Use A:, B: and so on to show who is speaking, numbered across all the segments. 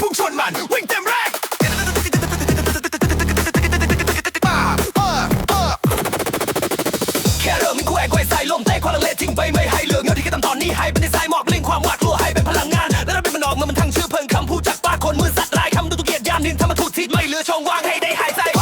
A: พุ่งชนมันวิ่งเต็มแรงแค่เริ่มมีกูแอกว้ใส่ลมเตะความลัเลทิ้งไปไม่ให้เหลือเงาที่แค่ตำตนนี้ให้เป็นดีไซหมอกลิงความหวาดกลัวให้เป็นพลังงาน และเราเป็นมันออกมามันทั้งชื่อเพิ่งคำพูดจากปากคนมือสัตว์ลายคำดูตุกเกียดยามนินทำมาถูกทิศไม่เหลือช่องว่างให้ได้หายใจ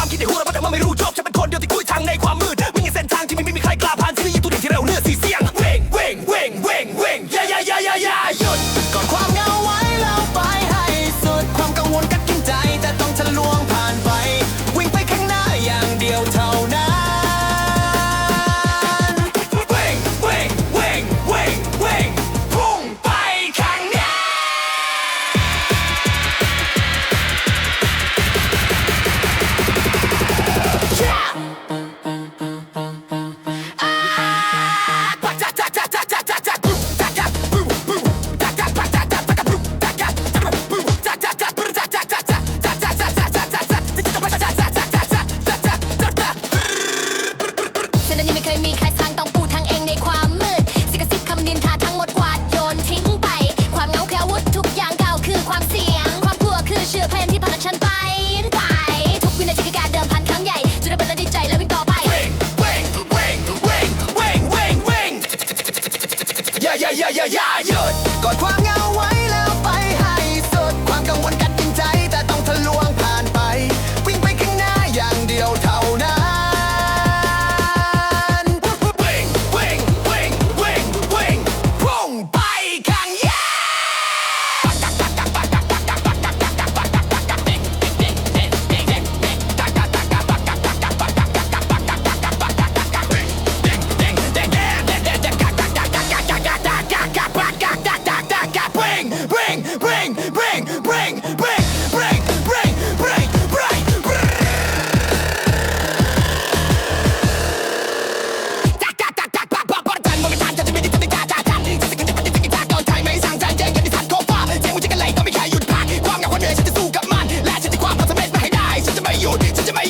A: ย่าอย่าอย่าหยุด
B: กดความเงาไว้แล้วไปให้สุดความกังวลกัดกินใจแต่ต้องทะลวงผ่านไป วิ่งไปข้างหน้าอย่างเดียวเท่านั้น
A: วิ่งวิ่งวิ่งวิ่งวิ่งพุ่งไปข้างหน้า
B: 直接，自。